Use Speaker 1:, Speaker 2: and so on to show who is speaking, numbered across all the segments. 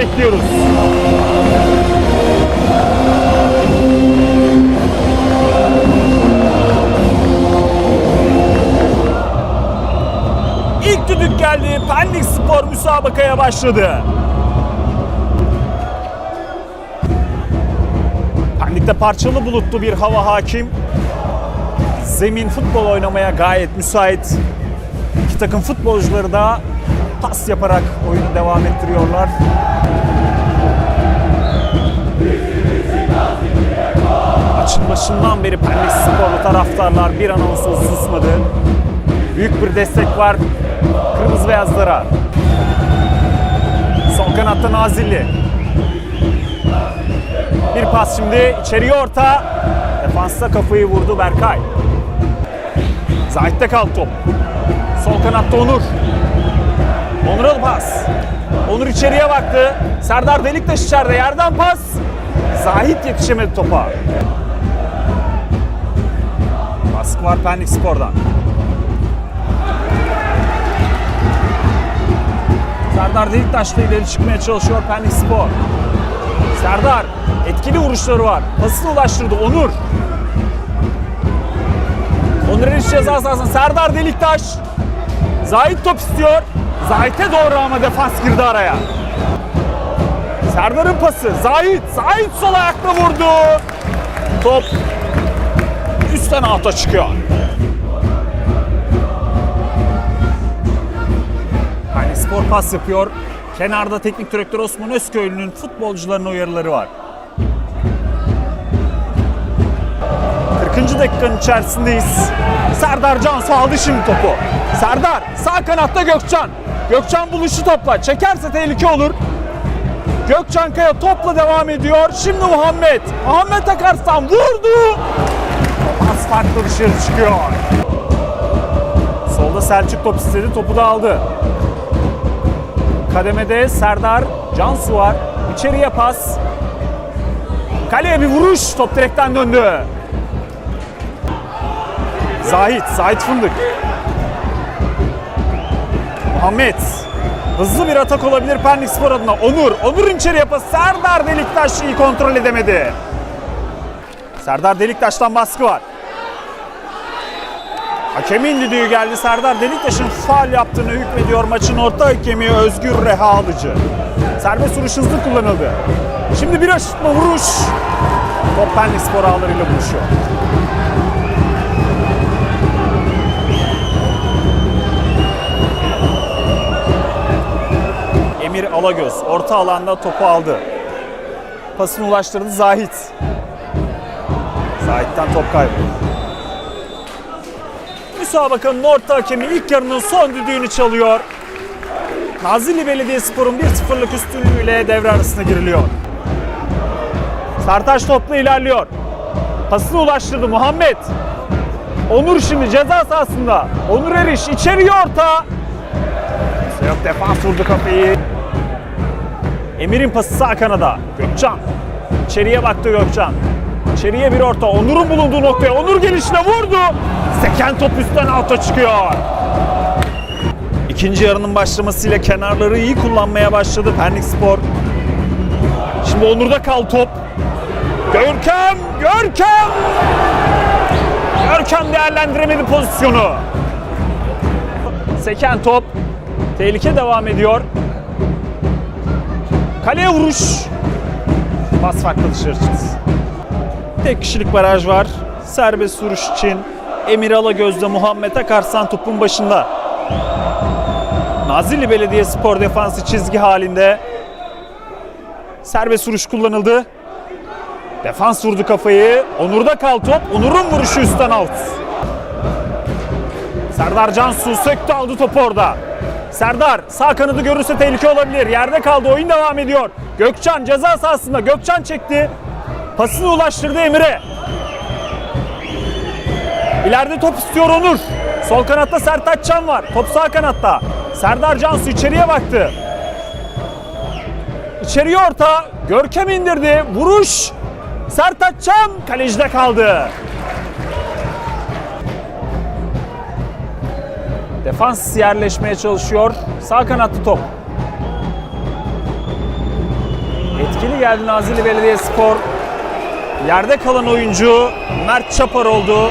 Speaker 1: bekliyoruz. İlk düdük geldi. Pendik Spor müsabakaya başladı. Pendik'te parçalı bulutlu bir hava hakim. Zemin futbol oynamaya gayet müsait. Takım futbolcuları da pas yaparak oyunu devam ettiriyorlar. Maçın başından beri Pendik Sporlu taraftarlar bir an olsun susmadı. Büyük bir destek var kırmızı beyazlara. Sol kanatta Nazilli. Bir pas şimdi içeriye orta. Defansta kafayı vurdu Berkay. Zahit'te kaldı top. Sol kanatta Onur. Onur'a pas. Onur içeriye baktı. Serdar Deliktaş içeride yerden pas. Zahit yetişemedi topa. Baskı var Pendik Spor'dan. Serdar Deliktaş'la ileri çıkmaya çalışıyor Pendik Spor. Serdar etkili vuruşları var. Pasını ulaştırdı Onur. Onur Eriş ceza sahasında Serdar Deliktaş. Zahit top istiyor. Zahit'e doğru ama defans girdi araya. Serdar'ın pası. Zahit. Zahit sol ayakla vurdu. Top üstten alta çıkıyor. Yani spor pas yapıyor. Kenarda teknik direktör Osman Özköylü'nün futbolcularına uyarıları var. 40. dakikanın içerisindeyiz. Serdar Cansu aldı şimdi topu. Serdar sağ kanatta Gökçen. Gökçen buluşu topla. Çekerse tehlike olur. Gökçen Kaya topla devam ediyor. Şimdi Muhammed. Muhammed Akarslan vurdu. Pas farklı dışarı çıkıyor. Solda Selçuk top istedi. Topu da aldı. Kademede Serdar Cansu var. İçeriye pas. Kaleye bir vuruş. Top direkten döndü. Zahit, Zahit Fındık. Muhammed. Hızlı bir atak olabilir Pendik Spor adına. Onur, Onur'un içeriye pası. Serdar Deliktaş iyi kontrol edemedi. Serdar Deliktaş'tan baskı var. Hakemin düdüğü geldi. Serdar Deliktaş'ın faal yaptığını hükmediyor maçın orta hakemi Özgür Reha Alıcı. Serbest vuruş hızlı kullanıldı. Şimdi bir aşırtma vuruş. Top Pendik Spor ağlarıyla buluşuyor. Emir Alagöz orta alanda topu aldı. Pasını ulaştırdı Zahit. Zahit'ten top kaybı. Müsabakanın orta hakemi ilk yarının son düdüğünü çalıyor. Nazilli Belediyespor'un 1-0'lık üstünlüğüyle devre arasına giriliyor. Sertaç topla ilerliyor. Pasını ulaştırdı Muhammed. Onur şimdi ceza sahasında. Onur Eriş içeriye orta. Yok defans vurdu kafayı. Emir'in pası sağ kanada. Gökcan. İçeriye baktı Gökcan. İçeriye bir orta. Onur'un bulunduğu noktaya Onur gelişine vurdu. Seken top üstten alta çıkıyor. İkinci yarının başlamasıyla kenarları iyi kullanmaya başladı Pendik Spor. Şimdi Onur'da kal top. Görkem! Görkem! Görkem değerlendiremedi pozisyonu. Seken top. Tehlike devam ediyor. Kaleye vuruş. Pas farklı dışarı çıktı. Tek kişilik baraj var. Serbest vuruş için Emir Alagöz'de Muhammed Akarsan topun başında. Nazilli Belediyespor defansı çizgi halinde. Serbest vuruş kullanıldı. Defans vurdu kafayı. Onur'da kal top. Onur'un vuruşu üstten out. Serdar Cansu söktü aldı topu orada. Serdar sağ kanadı görürse tehlike olabilir. Yerde kaldı. Oyun devam ediyor. Gökçen ceza sahasında. Gökçen çekti. Pasını ulaştırdı Emir'e. İleride top istiyor Onur. Sol kanatta Sertaç Can var. Top sağ kanatta. Serdar Cansu içeriye baktı. İçeriye orta. Görkem indirdi. Vuruş. Sertaç Can kalecide kaldı. Defans yerleşmeye çalışıyor. Sağ kanatta top. Etkili geldi Nazilli Belediyespor. Yerde kalan oyuncu Mert Çapar oldu.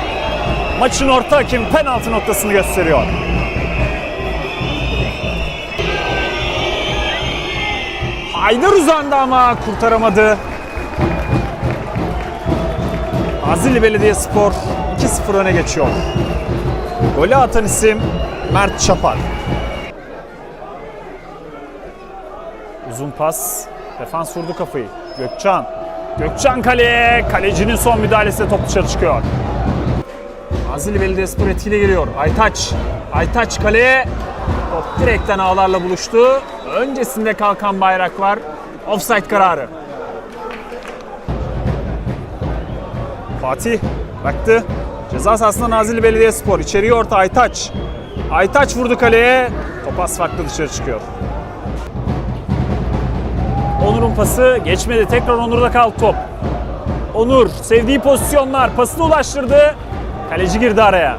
Speaker 1: Maçın orta hakim penaltı noktasını gösteriyor. Haydar uzandı ama kurtaramadı. Nazilli Belediyespor 2-0 öne geçiyor. Golü atan isim Mert Çapar. Uzun pas. Defans vurdu kafayı. Gökçan. Gökçan kaleye. Kalecinin son müdahalesiyle top dışarı çıkıyor. Nazilli Belediyespor etkili geliyor. Aytaç. Aytaç kaleye. Top direkten ağlarla buluştu. Öncesinde kalkan bayrak var. Offside kararı. Fatih baktı. Ceza sahasında Nazilli Belediyespor. İçeriye orta Aytaç. Aytaç vurdu kaleye. Top az farklı dışarı çıkıyor. Onur'un pası geçmedi. Tekrar Onur'da kaldı top. Onur sevdiği pozisyonlar pasını ulaştırdı. Kaleci girdi araya.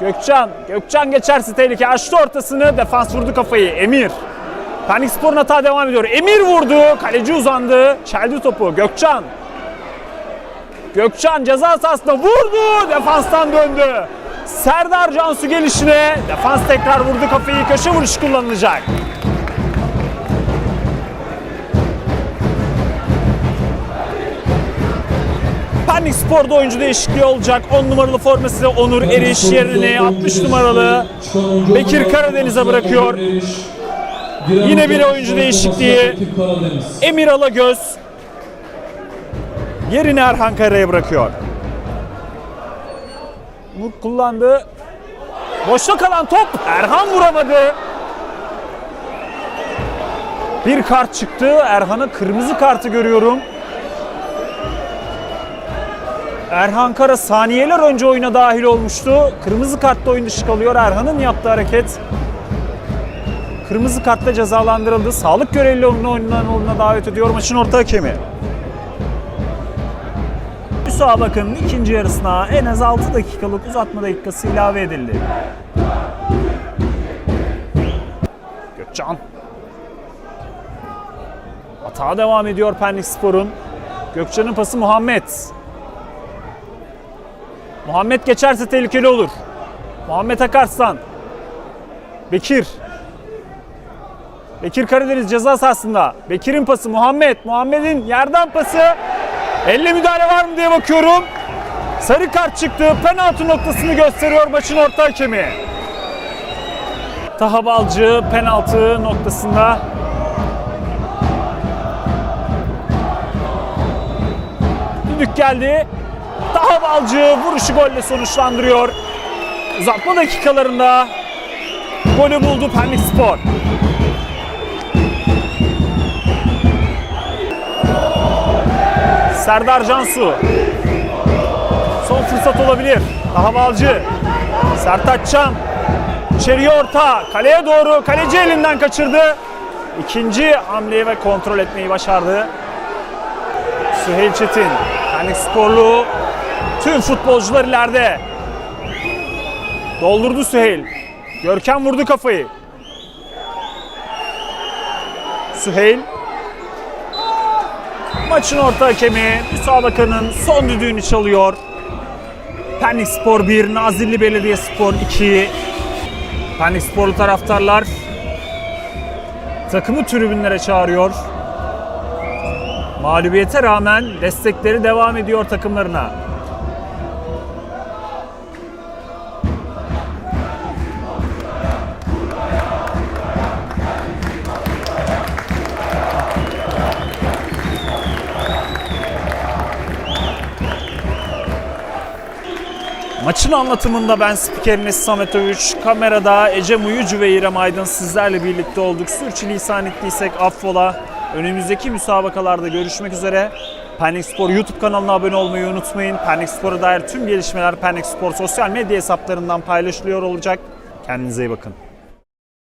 Speaker 1: Gökçan. Gökçan geçerse tehlike. Açtı ortasını. Defans vurdu kafayı. Emir. Panik Spor'un hata devam ediyor. Emir vurdu. Kaleci uzandı. Çeldi topu. Gökçan. Gökçan ceza sahasında vurdu. Defanstan döndü. Serdar Cansu gelişine. Defans tekrar vurdu kafayı. Köşe vuruşu kullanılacak. Pendik Spor'da oyuncu değişikliği olacak. 10 numaralı formasıyla Onur Eriş yerini 60 numaralı Bekir Karadeniz'e bırakıyor. Yine bir oyuncu değişikliği. Emir Alagöz yerini Erhan Kara'ya bırakıyor. Kullandı. Boşta kalan top Erhan vuramadı. Bir kart çıktı. Erhan'a kırmızı kartı görüyorum. Erhan Kara saniyeler önce oyuna dahil olmuştu. Kırmızı kartla oyun dışı kalıyor. Erhan'ın yaptığı hareket kırmızı kartla cezalandırıldı. Sağlık görevlilerinin oyundan oyuna davet ediyor maçın orta hakemi. Müsabakanın ikinci yarısına en az 6 dakikalık uzatma dakikası ilave edildi. Gökcan. Hata devam ediyor Pendik Spor'un. Gökçen'in pası Muhammed. Muhammed geçerse tehlikeli olur. Muhammed Akarslan. Bekir. Bekir Karadeniz ceza sahasında. Bekir'in pası Muhammed. Muhammed'in yerden pası. Elle müdahale var mı diye bakıyorum. Sarı kart çıktı. Penaltı noktasını gösteriyor maçın orta hakemi. Taha Balcı penaltı noktasında düdük geldi. Taha Balcı vuruşu golle sonuçlandırıyor. Uzatma dakikalarında golü buldu Pendik Spor. Serdar Cansu. Son fırsat olabilir. Taha Balcı. Sertaç Can. İçeriye orta. Kaleye doğru. Kaleci elinden kaçırdı. İkinci hamleyi ve kontrol etmeyi başardı. Süheyl Çetin. Pendik Sporlu tüm futbolcular ileride. Doldurdu Süheyl. Görkem vurdu kafayı. Süheyl. Maçın orta hakemi müsabakanın son düdüğünü çalıyor. Pendik Spor 1, Nazilli Belediyespor 2. Pendik Sporlu taraftarlar takımı tribünlere çağırıyor. Mağlubiyete rağmen destekleri devam ediyor takımlarına. Maçın anlatımında ben spikeriniz Samet Övüç, kamerada Ecem Uyucu ve İrem Aydın sizlerle birlikte olduk. Sürçülisan ettiysek affola. Önümüzdeki müsabakalarda görüşmek üzere. Pendik Spor YouTube kanalına abone olmayı unutmayın. Pendik Spor'a dair tüm gelişmeler Pendik Spor sosyal medya hesaplarından paylaşılıyor olacak. Kendinize iyi bakın.